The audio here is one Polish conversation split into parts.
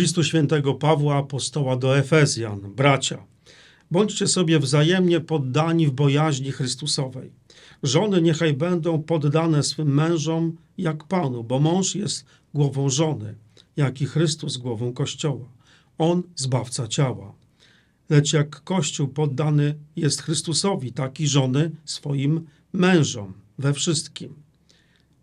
listu świętego Pawła apostoła do Efezjan, bracia, bądźcie sobie wzajemnie poddani w bojaźni Chrystusowej. Żony niechaj będą poddane swym mężom jak Panu, bo mąż jest głową żony, jak i Chrystus głową Kościoła. On zbawca ciała. Lecz jak Kościół poddany jest Chrystusowi, tak i żony swoim mężom we wszystkim.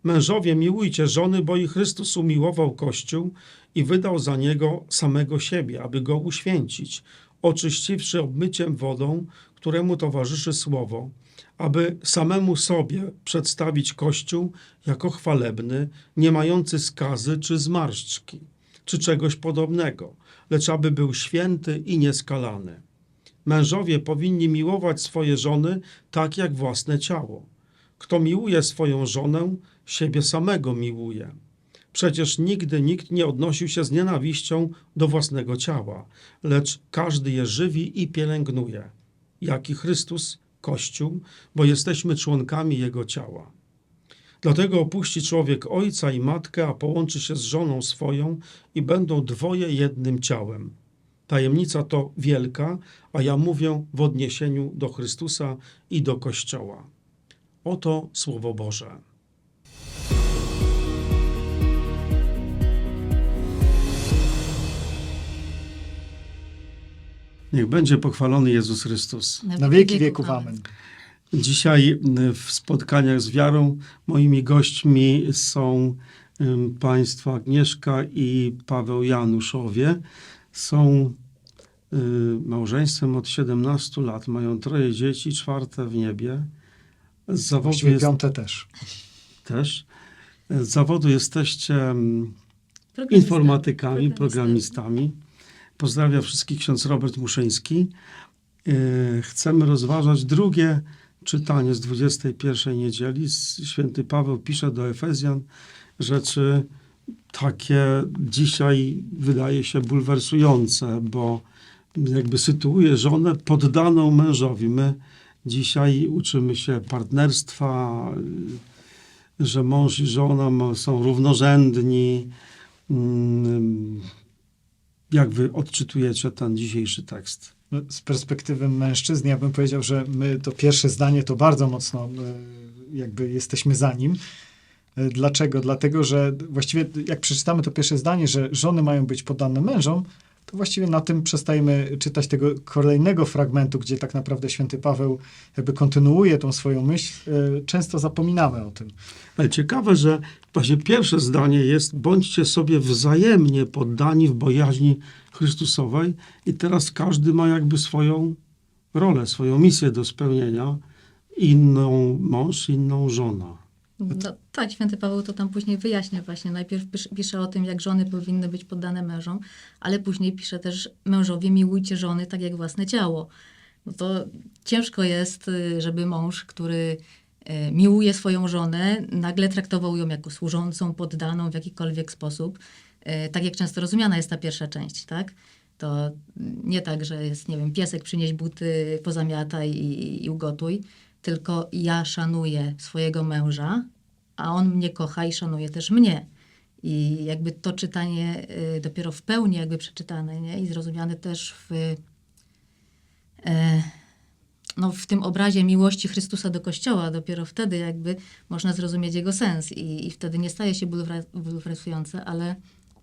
Mężowie, miłujcie żony, bo i Chrystus umiłował Kościół i wydał za niego samego siebie, aby go uświęcić, oczyściwszy obmyciem wodą, któremu towarzyszy słowo, aby samemu sobie przedstawić Kościół jako chwalebny, nie mający skazy czy zmarszczki, czy czegoś podobnego, lecz aby był święty i nieskalany. Mężowie powinni miłować swoje żony tak jak własne ciało. Kto miłuje swoją żonę, siebie samego miłuje. Przecież nigdy nikt nie odnosił się z nienawiścią do własnego ciała, lecz każdy je żywi i pielęgnuje, jak i Chrystus, Kościół, bo jesteśmy członkami Jego ciała. Dlatego opuści człowiek ojca i matkę, a połączy się z żoną swoją i będą dwoje jednym ciałem. Tajemnica to wielka, a ja mówię w odniesieniu do Chrystusa i do Kościoła. Oto Słowo Boże. Niech będzie pochwalony Jezus Chrystus. Na wieki wieków amen. Dzisiaj y, w spotkaniach z wiarą moimi gośćmi są państwo Agnieszka i Paweł Januszowie. Są y, małżeństwem od 17 lat, mają troje dzieci, czwarte w niebie. Z zawodu Właściwie jest piąte też. też. Z zawodu jesteście mm, Programista. informatykami, Programista. programistami. Pozdrawiam wszystkich ksiądz Robert Muszyński. E, Chcemy rozważać drugie czytanie z 21 niedzieli. Święty Paweł pisze do Efezjan rzeczy takie dzisiaj wydaje się bulwersujące, bo jakby sytuuje żonę poddaną mężowi. My dzisiaj uczymy się partnerstwa, że mąż i żona są równorzędni. Mm, Jak wy odczytujecie ten dzisiejszy tekst? No, Z perspektywy mężczyzn, ja bym powiedział, że my to pierwsze zdanie to bardzo mocno e, jakby jesteśmy za nim. E, Dlaczego? Dlatego, że właściwie jak przeczytamy to pierwsze zdanie, że żony mają być poddane mężom, to właściwie na tym przestajemy czytać tego kolejnego fragmentu, gdzie tak naprawdę święty Paweł jakby kontynuuje tą swoją myśl. E, Często zapominamy o tym. Ale ciekawe, że właśnie pierwsze zdanie jest bądźcie sobie wzajemnie poddani w bojaźni Chrystusowej i teraz każdy ma jakby swoją rolę, swoją misję do spełnienia. Inną mąż, inną żona. No, tak, święty Paweł to tam później wyjaśnia właśnie. Najpierw pisz- pisze o tym, jak żony powinny być poddane mężom, ale później pisze też mężowie miłujcie żony tak jak własne ciało. No to ciężko jest, y, żeby mąż, który y, miłuje swoją żonę, nagle traktował ją jako służącą, poddaną w jakikolwiek sposób. Y, Tak jak często rozumiana jest ta pierwsza część, tak? To nie tak, że jest, nie wiem, piesek przynieś buty, pozamiataj i, i ugotuj, tylko ja szanuję swojego męża, a on mnie kocha i szanuje też mnie. I jakby to czytanie y, dopiero w pełni jakby przeczytane nie? i zrozumiane też w, e, no, w tym obrazie miłości Chrystusa do Kościoła, dopiero wtedy jakby można zrozumieć jego sens i, i wtedy nie staje się bulwersujące, ale,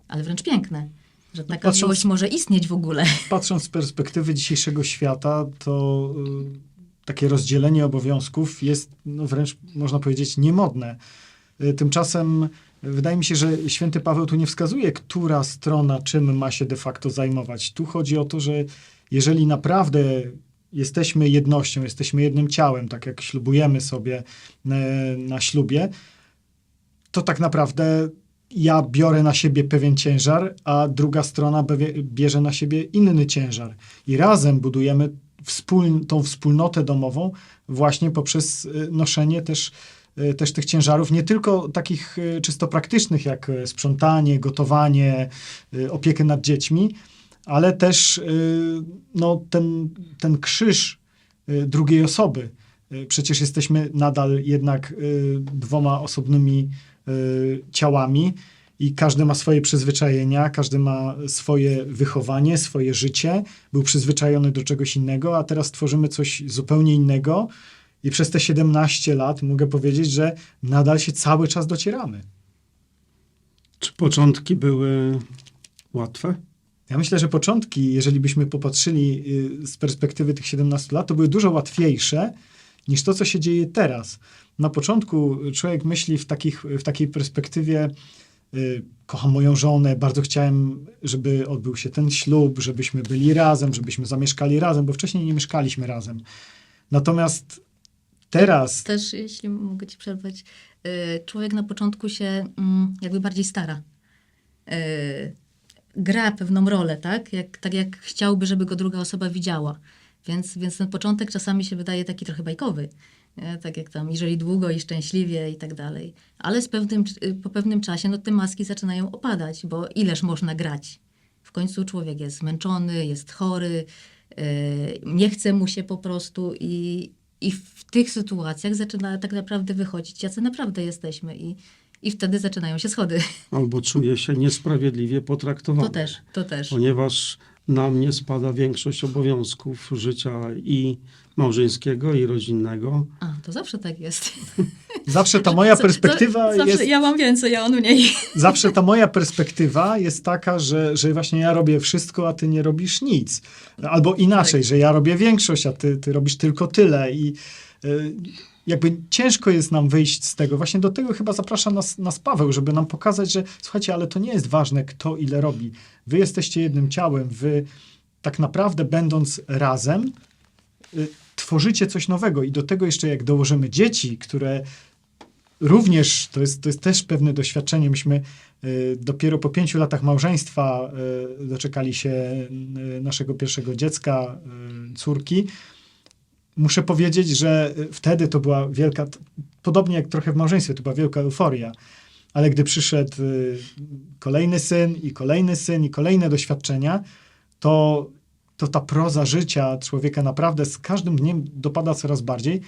ale wręcz piękne, że taka Patrząc- miłość może istnieć w ogóle. Patrząc z perspektywy dzisiejszego świata, to y, takie rozdzielenie obowiązków jest no wręcz, można powiedzieć, niemodne. Y, Tymczasem y, wydaje mi się, że święty Paweł tu nie wskazuje, która strona czym ma się de facto zajmować. Tu chodzi o to, że jeżeli naprawdę jesteśmy jednością, jesteśmy jednym ciałem, tak jak ślubujemy sobie e, na ślubie, to tak naprawdę ja biorę na siebie pewien ciężar, a druga strona bierze na siebie inny ciężar. I razem budujemy wspól, tą wspólnotę domową właśnie poprzez y, noszenie też, y, też tych ciężarów, nie tylko takich y, czysto praktycznych, jak sprzątanie, gotowanie, opiekę nad dziećmi, ale też no, ten, ten krzyż drugiej osoby. Przecież jesteśmy nadal jednak dwoma osobnymi ciałami i każdy ma swoje przyzwyczajenia, każdy ma swoje wychowanie, swoje życie, był przyzwyczajony do czegoś innego, a teraz tworzymy coś zupełnie innego i przez te 17 lat mogę powiedzieć, że nadal się cały czas docieramy. Czy początki były łatwe? Ja myślę, że początki, jeżeli byśmy popatrzyli y, z perspektywy tych 17 lat, to były dużo łatwiejsze niż to, co się dzieje teraz. Na początku człowiek myśli w, takich, w takiej perspektywie, kocham moją żonę, bardzo chciałem, żeby odbył się ten ślub, żebyśmy byli razem, żebyśmy zamieszkali razem, bo wcześniej nie mieszkaliśmy razem. Natomiast teraz Też, jeśli mogę ci przerwać, y, człowiek na początku się mm, jakby bardziej stara. Y, Gra pewną rolę, tak? Jak, tak jak chciałby, żeby go druga osoba widziała. Więc, więc ten początek czasami się wydaje taki trochę bajkowy. Nie? Tak jak tam, jeżeli długo i szczęśliwie i tak dalej. Ale z pewnym, y, po pewnym czasie no, te maski zaczynają opadać, bo ileż można grać? W końcu człowiek jest zmęczony, jest chory, yy, nie chce mu się po prostu i, i w tych sytuacjach zaczyna tak naprawdę wychodzić, jacy naprawdę jesteśmy i, i wtedy zaczynają się schody. Albo czuje się niesprawiedliwie potraktowany? To też, to też. Ponieważ na mnie spada większość obowiązków życia i małżeńskiego, i rodzinnego. A, to zawsze tak jest. zawsze ta moja perspektywa zawsze jest... Ja mam więcej, a on mniej. zawsze ta moja perspektywa jest taka, że, że właśnie ja robię wszystko, a ty nie robisz nic. Albo inaczej, Tak. że ja robię większość, a ty, ty robisz tylko tyle. I y, jakby ciężko jest nam wyjść z tego. Właśnie do tego chyba zaprasza nas, nas Paweł, żeby nam pokazać, że słuchajcie, ale to nie jest ważne, kto ile robi. Wy jesteście jednym ciałem, wy tak naprawdę będąc razem, y, tworzycie coś nowego. I do tego jeszcze jak dołożymy dzieci, które również to jest, to jest też pewne doświadczenie. Myśmy y, dopiero po pięciu latach małżeństwa y, doczekali się y, naszego pierwszego dziecka, y, córki. Muszę powiedzieć, że y, wtedy to była wielka, podobnie jak trochę w małżeństwie, to była wielka euforia. Ale gdy przyszedł y, kolejny syn i kolejny syn i kolejne doświadczenia, to, to ta proza życia człowieka naprawdę z każdym dniem dopada coraz bardziej.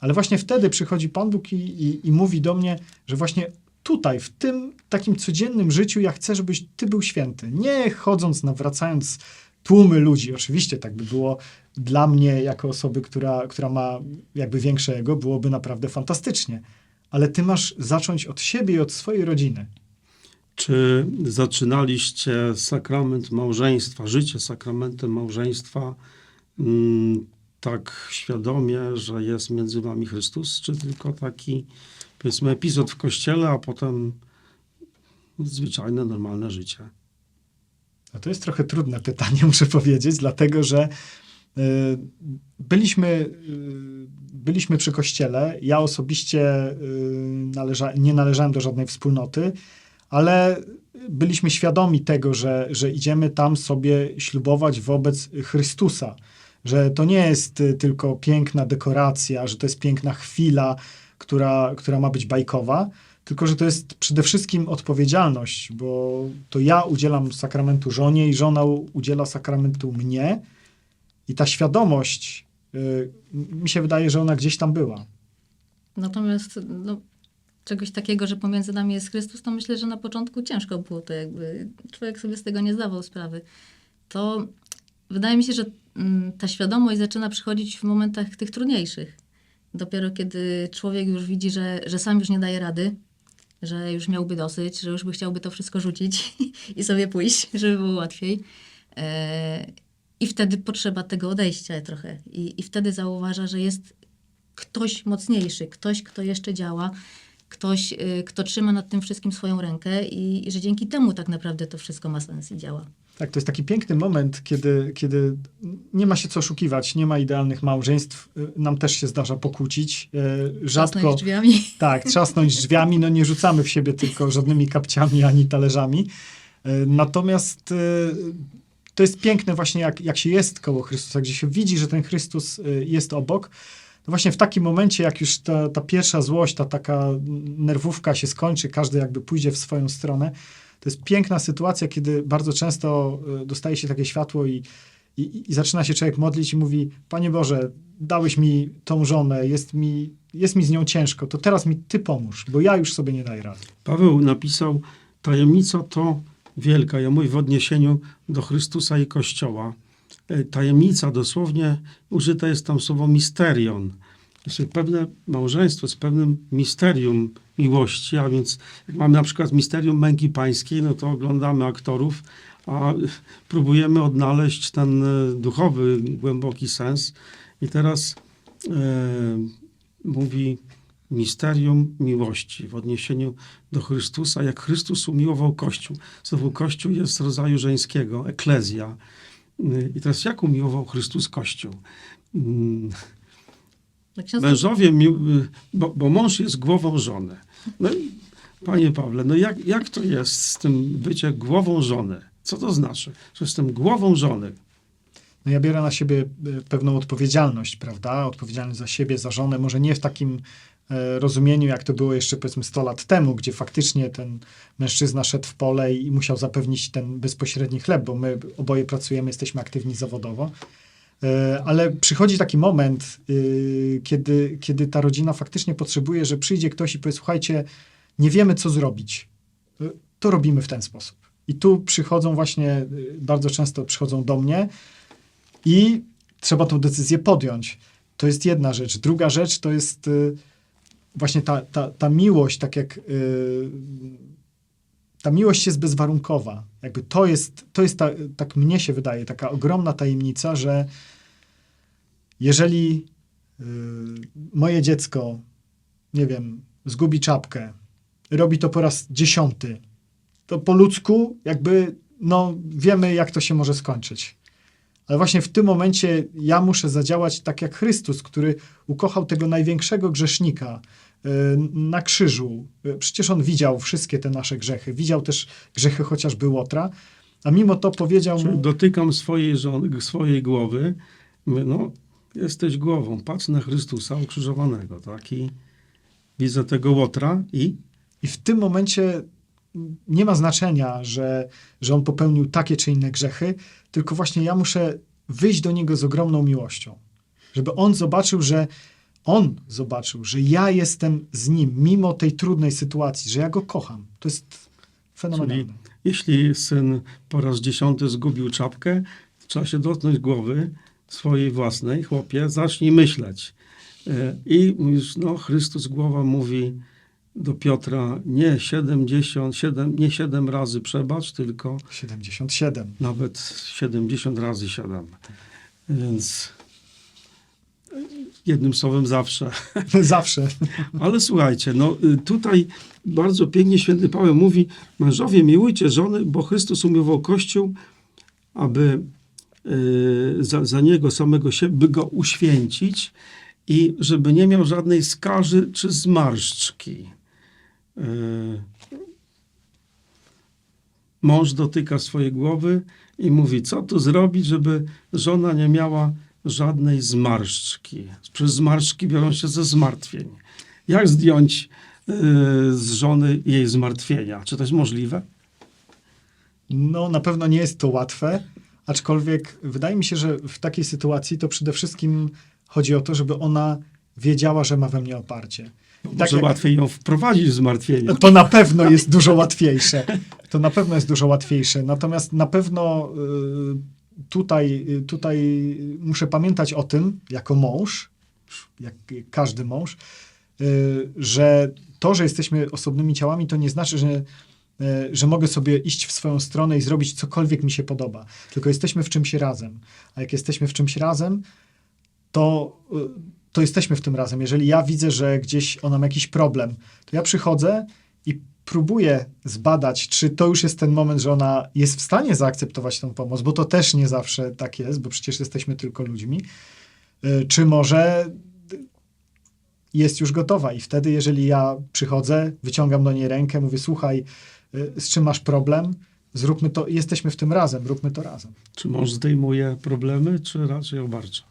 Ale właśnie wtedy przychodzi Pan Bóg i, i, i mówi do mnie, że właśnie tutaj, w tym takim codziennym życiu, ja chcę, żebyś Ty był święty. Nie chodząc, nawracając tłumy ludzi. Oczywiście tak by było dla mnie, jako osoby, która, która ma jakby większe ego, byłoby naprawdę fantastycznie. Ale Ty masz zacząć od siebie i od swojej rodziny. Czy zaczynaliście sakrament małżeństwa, życie sakramentem małżeństwa mm, tak świadomie, że jest między wami Chrystus, czy tylko taki, powiedzmy, epizod w kościele, a potem zwyczajne, normalne życie? No to jest trochę trudne pytanie, muszę powiedzieć, dlatego że y, byliśmy, y, byliśmy przy kościele. Ja osobiście y, należa, nie należałem do żadnej wspólnoty, ale byliśmy świadomi tego, że, że idziemy tam sobie ślubować wobec Chrystusa. Że to nie jest tylko piękna dekoracja, że to jest piękna chwila, która, która ma być bajkowa, tylko że to jest przede wszystkim odpowiedzialność, bo to ja udzielam sakramentu żonie i żona udziela sakramentu mnie. I ta świadomość, y, mi się wydaje, że ona gdzieś tam była. Natomiast no, czegoś takiego, że pomiędzy nami jest Chrystus, to myślę, że na początku ciężko było to jakby. Człowiek sobie z tego nie zdawał sprawy. To wydaje mi się, że mm, ta świadomość zaczyna przychodzić w momentach tych trudniejszych. Dopiero kiedy człowiek już widzi, że, że sam już nie daje rady, że już miałby dosyć, że już by chciałby to wszystko rzucić i sobie pójść, żeby było łatwiej. E, I wtedy potrzeba tego odejścia trochę. I, I wtedy zauważa, że jest ktoś mocniejszy, ktoś, kto jeszcze działa, ktoś, y, kto trzyma nad tym wszystkim swoją rękę i, i że dzięki temu tak naprawdę to wszystko ma sens i działa. Tak, to jest taki piękny moment, kiedy, kiedy nie ma się co oszukiwać, nie ma idealnych małżeństw. Y, Nam też się zdarza pokłócić. Y, Rzadko. Trzasnąć drzwiami. Tak, trzasnąć drzwiami, no nie rzucamy w siebie tylko żadnymi kapciami ani talerzami. Y, Natomiast to jest piękne właśnie, jak, jak się jest koło Chrystusa, gdzie się widzi, że ten Chrystus jest obok. To właśnie w takim momencie, jak już ta, ta pierwsza złość, ta taka nerwówka się skończy, każdy jakby pójdzie w swoją stronę, to jest piękna sytuacja, kiedy bardzo często y, dostaje się takie światło i, i, i zaczyna się człowiek modlić i mówi, Panie Boże, dałeś mi tą żonę, jest mi, jest mi z nią ciężko, to teraz mi Ty pomóż, bo ja już sobie nie daję rady. Paweł napisał Tajemnica to wielka. Ja mówię w odniesieniu do Chrystusa i Kościoła. E, Tajemnica dosłownie użyte jest tam słowo misterion. Znaczy pewne małżeństwo z pewnym misterium miłości, a więc jak mamy na przykład misterium męki pańskiej, no to oglądamy aktorów, a próbujemy odnaleźć ten e, duchowy, głęboki sens. I teraz e, mówi misterium miłości w odniesieniu do Chrystusa, jak Chrystus umiłował Kościół. Znowu Kościół jest rodzaju żeńskiego, eklezja. Y, I teraz jak umiłował Chrystus Kościół? Ksiądz Mężowie, mi, bo, bo mąż jest głową żony. No i panie Pawle, no jak, jak to jest z tym bycie głową żony? Co to znaczy, że jestem głową żony? No ja biorę na siebie e, pewną odpowiedzialność, prawda? Odpowiedzialność za siebie, za żonę, może nie w takim e, rozumieniu, jak to było jeszcze powiedzmy 100 lat temu, gdzie faktycznie ten mężczyzna szedł w pole i musiał zapewnić ten bezpośredni chleb, bo my oboje pracujemy, jesteśmy aktywni zawodowo. E, Ale przychodzi taki moment, y, kiedy, kiedy ta rodzina faktycznie potrzebuje, że przyjdzie ktoś i powie, słuchajcie, nie wiemy, co zrobić. To robimy w ten sposób. I tu przychodzą właśnie, y, bardzo często przychodzą do mnie i trzeba tą decyzję podjąć. To jest jedna rzecz. Druga rzecz to jest właśnie ta, ta, ta miłość, tak jak ta miłość jest bezwarunkowa. Jakby to jest, to jest ta, tak mnie się wydaje, taka ogromna tajemnica, że jeżeli y, moje dziecko, nie wiem, zgubi czapkę, robi to po raz dziesiąty, to po ludzku jakby, no wiemy, jak to się może skończyć. Ale właśnie w tym momencie ja muszę zadziałać tak jak Chrystus, który ukochał tego największego grzesznika na krzyżu. Y, Przecież on widział wszystkie te nasze grzechy. Widział też grzechy chociażby Łotra, a mimo to powiedział mu, dotykam swojej, żony, swojej głowy, no jesteś głową, patrz na Chrystusa ukrzyżowanego, tak? I widzę tego łotra i I w tym momencie nie ma znaczenia, że, że on popełnił takie czy inne grzechy, tylko właśnie ja muszę wyjść do niego z ogromną miłością. Żeby on zobaczył, że on zobaczył, że ja jestem z nim, mimo tej trudnej sytuacji, że ja go kocham. To jest fenomenalne. Czyli jeśli syn po raz dziesiąty zgubił czapkę, trzeba się dotknąć głowy swojej własnej, chłopie, zacznij myśleć. E, I mówisz, no Chrystus głowa mówi do Piotra, nie 70, 7, nie 7 razy przebacz, tylko 77. nawet 70 razy 7. Więc jednym słowem zawsze. Zawsze. Ale słuchajcie, no y, tutaj bardzo pięknie święty Paweł mówi, mężowie miłujcie żony, bo Chrystus umiłował Kościół, aby y, za, za niego samego siebie, by go uświęcić i żeby nie miał żadnej skarzy czy zmarszczki. Y, Mąż dotyka swojej głowy i mówi, co tu zrobić, żeby żona nie miała żadnej zmarszczki. Przez zmarszczki biorą się ze zmartwień. Jak zdjąć y, z żony jej zmartwienia? Czy to jest możliwe? No, na pewno nie jest to łatwe, aczkolwiek wydaje mi się, że w takiej sytuacji to przede wszystkim chodzi o to, żeby ona wiedziała, że ma we mnie oparcie. I tak Może jak- łatwiej ją wprowadzić w zmartwienie. To na pewno jest dużo łatwiejsze. To na pewno jest dużo łatwiejsze. Natomiast na pewno y, tutaj, tutaj muszę pamiętać o tym, jako mąż, jak każdy mąż, y, że to, że jesteśmy osobnymi ciałami, to nie znaczy, że, y, że mogę sobie iść w swoją stronę i zrobić cokolwiek mi się podoba. Tylko jesteśmy w czymś razem. A jak jesteśmy w czymś razem, to, y, to jesteśmy w tym razem. Jeżeli ja widzę, że gdzieś ona ma jakiś problem, to ja przychodzę i próbuję zbadać, czy to już jest ten moment, że ona jest w stanie zaakceptować tę pomoc, bo to też nie zawsze tak jest, bo przecież jesteśmy tylko ludźmi, y, czy może jest już gotowa. I wtedy, jeżeli ja przychodzę, wyciągam do niej rękę, mówię: Słuchaj, y, z czym masz problem? Zróbmy to, jesteśmy w tym razem, róbmy to razem. Czy mąż zdejmuje problemy, czy raczej obarcza?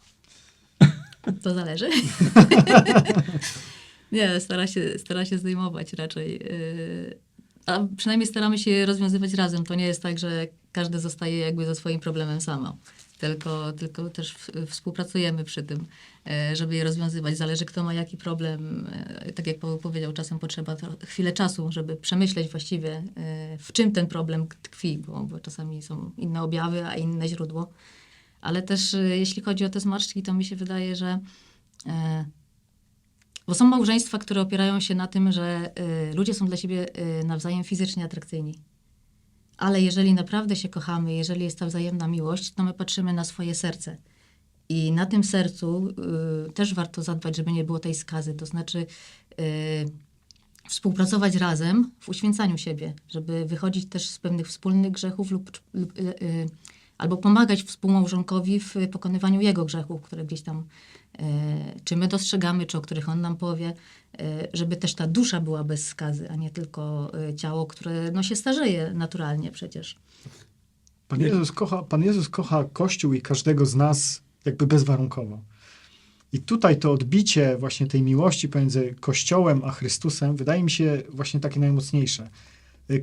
To zależy. nie, stara się, stara się zdejmować raczej. yy, A przynajmniej staramy się rozwiązywać razem. To nie jest tak, że każdy zostaje jakby ze swoim problemem sama. tylko, tylko też współpracujemy przy tym, e, żeby je rozwiązywać. Zależy, kto ma jaki problem. E, Tak jak Paweł powiedział, czasem potrzeba chwilę czasu, żeby przemyśleć właściwie, w czym ten problem tkwi, bo, bo czasami są inne objawy, a inne źródło. Ale też jeśli chodzi o te zmarszczki, to mi się wydaje, że bo są małżeństwa, które opierają się na tym, że y, ludzie są dla siebie y, nawzajem fizycznie atrakcyjni. Ale jeżeli naprawdę się kochamy, jeżeli jest ta wzajemna miłość, to my patrzymy na swoje serce. I na tym sercu y, też warto zadbać, żeby nie było tej skazy. To znaczy y, współpracować razem w uświęcaniu siebie, żeby wychodzić też z pewnych wspólnych grzechów lub, lub y, y, albo pomagać współmałżonkowi w pokonywaniu jego grzechów, które gdzieś tam e, czy my dostrzegamy, czy o których on nam powie, e, żeby też ta dusza była bez skazy, a nie tylko e, ciało, które no, się starzeje naturalnie przecież. Pan Jezus, kocha, Pan Jezus kocha Kościół i każdego z nas jakby bezwarunkowo. I tutaj to odbicie właśnie tej miłości pomiędzy Kościołem a Chrystusem wydaje mi się właśnie takie najmocniejsze.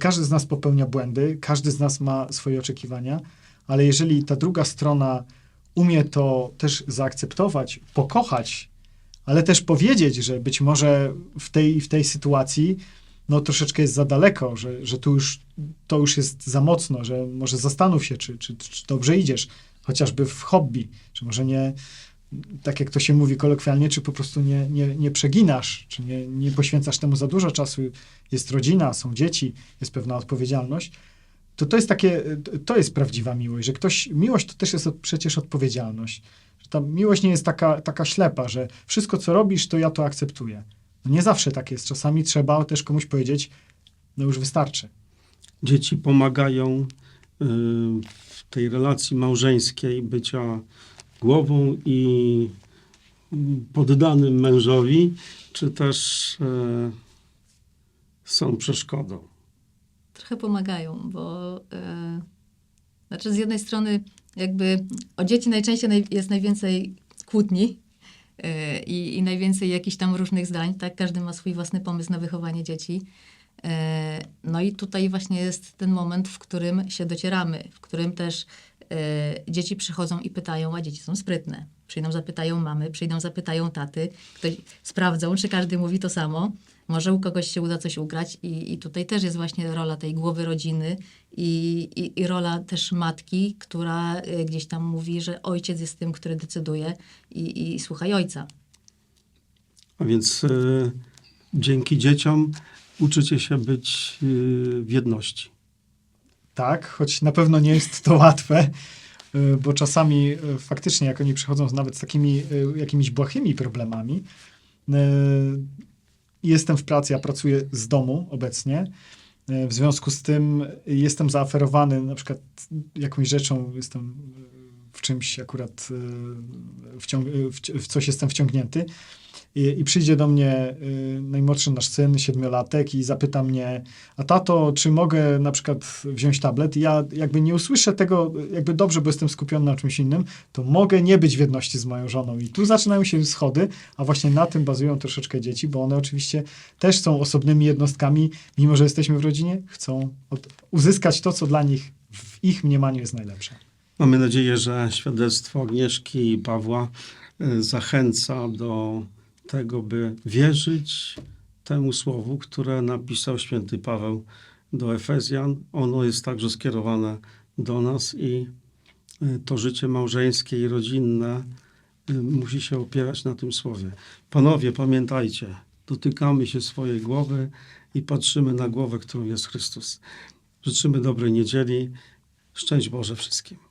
Każdy z nas popełnia błędy, każdy z nas ma swoje oczekiwania, ale jeżeli ta druga strona umie to też zaakceptować, pokochać, ale też powiedzieć, że być może w tej, w tej sytuacji no troszeczkę jest za daleko, że, że tu już, to już jest za mocno, że może zastanów się, czy, czy, czy dobrze idziesz, chociażby w hobby, czy może nie, tak jak to się mówi kolokwialnie, czy po prostu nie, nie, nie przeginasz, czy nie, nie poświęcasz temu za dużo czasu, jest rodzina, są dzieci, jest pewna odpowiedzialność, to to jest takie, to jest prawdziwa miłość, że ktoś, miłość to też jest od, przecież odpowiedzialność. Że ta miłość nie jest taka, taka ślepa, że wszystko, co robisz, to ja to akceptuję. No nie zawsze tak jest. Czasami trzeba też komuś powiedzieć, no już wystarczy. Dzieci pomagają y, w tej relacji małżeńskiej bycia głową i poddanym mężowi, czy też e, są przeszkodą. Trochę pomagają, bo e, znaczy z jednej strony jakby o dzieci najczęściej naj, jest najwięcej kłótni e, i, i najwięcej jakichś tam różnych zdań, tak? Każdy ma swój własny pomysł na wychowanie dzieci. E, No i tutaj właśnie jest ten moment, w którym się docieramy, w którym też e, dzieci przychodzą i pytają, a dzieci są sprytne. Przyjdą, zapytają mamy, przyjdą, zapytają taty, ktoś sprawdzą, czy każdy mówi to samo. Może u kogoś się uda coś ugrać i, i tutaj też jest właśnie rola tej głowy rodziny i, i, i rola też matki, która e, gdzieś tam mówi, że ojciec jest tym, który decyduje i, i słuchaj ojca. A więc e, dzięki dzieciom uczycie się być e, w jedności. Tak, choć na pewno nie jest to łatwe, bo czasami faktycznie, jak oni przychodzą nawet z takimi jakimiś błahymi problemami, jestem w pracy, ja pracuję z domu obecnie. y, W związku z tym jestem zaoferowany na przykład jakąś rzeczą, jestem w czymś akurat y, wciąg- y, w, w coś jestem wciągnięty. I, I przyjdzie do mnie y, najmłodszy nasz syn, siedmiolatek, i zapyta mnie, a tato, czy mogę na przykład wziąć tablet? I ja jakby nie usłyszę tego jakby dobrze, bo jestem skupiony na czymś innym, to mogę nie być w jedności z moją żoną. I tu zaczynają się schody, a właśnie na tym bazują troszeczkę dzieci, bo one oczywiście też są osobnymi jednostkami, mimo że jesteśmy w rodzinie, chcą od, uzyskać to, co dla nich w ich mniemaniu jest najlepsze. Mamy nadzieję, że świadectwo Agnieszki i Pawła e, zachęca do tego, by wierzyć temu słowu, które napisał święty Paweł do Efezjan. Ono jest także skierowane do nas i e, to życie małżeńskie i rodzinne e, musi się opierać na tym słowie. Panowie, pamiętajcie, dotykamy się swojej głowy i patrzymy na głowę, którą jest Chrystus. Życzymy dobrej niedzieli. Szczęść Boże wszystkim.